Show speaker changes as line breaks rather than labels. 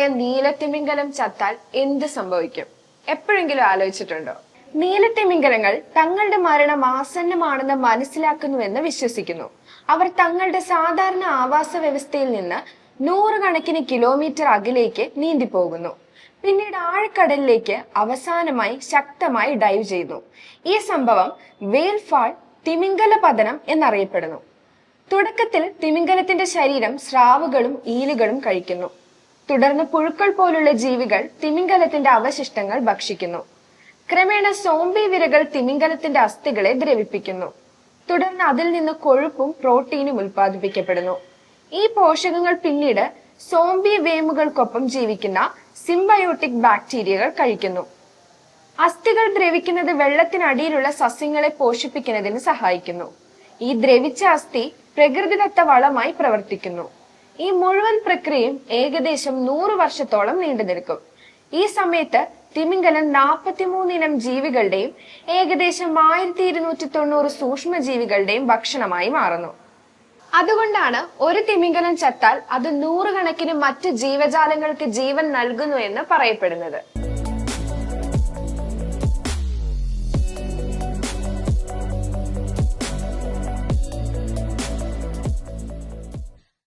ജീവിയായ നീലത്തിമിംഗലം ചത്താൽ എന്ത് സംഭവിക്കും? എപ്പോഴെങ്കിലും ആലോചിച്ചിട്ടുണ്ടോ? നീലത്തിമിംഗലങ്ങൾ തങ്ങളുടെ മരണം ആസന്നമാണെന്ന് മനസ്സിലാക്കുന്നുവെന്ന് വിശ്വസിക്കുന്നു. അവർ തങ്ങളുടെ സാധാരണ ആവാസ വ്യവസ്ഥയിൽ നിന്ന് നൂറുകണക്കിന് കിലോമീറ്റർ അകലേക്ക് നീന്തിപ്പോകുന്നു. പിന്നീട് ആഴക്കടലിലേക്ക് അവസാനമായി ശക്തമായി ഡൈവ് ചെയ്യുന്നു. ഈ സംഭവം വേൽഫാൾ ഫാൾ തിമിംഗല പതനം എന്നറിയപ്പെടുന്നു. തുടക്കത്തിൽ തിമിംഗലത്തിന്റെ ശരീരം സ്രാവുകളും ഈലുകളും കഴിക്കുന്നു. തുടർന്ന് പുഴുക്കൾ പോലുള്ള ജീവികൾ തിമിംഗലത്തിന്റെ അവശിഷ്ടങ്ങൾ ഭക്ഷിക്കുന്നു. ക്രമേണ സോംബി വിരകൾ തിമിംഗലത്തിന്റെ അസ്ഥികളെ ദ്രവിപ്പിക്കുന്നു. തുടർന്ന് അതിൽ നിന്ന് കൊഴുപ്പും പ്രോട്ടീനും ഉൽപ്പാദിപ്പിക്കപ്പെടുന്നു. ഈ പോഷകങ്ങൾ പിന്നീട് സോംബി വേമുകൾക്കൊപ്പം ജീവിക്കുന്ന സിംബയോട്ടിക് ബാക്ടീരിയകൾ കഴിക്കുന്നു. അസ്ഥികൾ ദ്രവിക്കുന്നത് വെള്ളത്തിനടിയിലുള്ള സസ്യങ്ങളെ പോഷിപ്പിക്കുന്നതിന് സഹായിക്കുന്നു. ഈ ദ്രവിച്ച അസ്ഥി പ്രകൃതിദത്ത വളമായി പ്രവർത്തിക്കുന്നു. ഈ മുഴുവൻ പ്രക്രിയയും ഏകദേശം നൂറ് വർഷത്തോളം നീണ്ടു നിൽക്കും ഈ സമയത്ത് തിമിംഗലം നാൽപ്പത്തിമൂന്നിനം ജീവികളുടെയും ഏകദേശം ആയിരത്തി ഇരുന്നൂറ്റി തൊണ്ണൂറ് സൂക്ഷ്മജീവികളുടെയും ഭക്ഷണമായി മാറുന്നു. അതുകൊണ്ടാണ് ഒരു തിമിംഗലം ചത്താൽ അത് നൂറുകണക്കിന് മറ്റ് ജീവജാലങ്ങൾക്ക് ജീവൻ നൽകുന്നു എന്ന് പറയപ്പെടുന്നത്.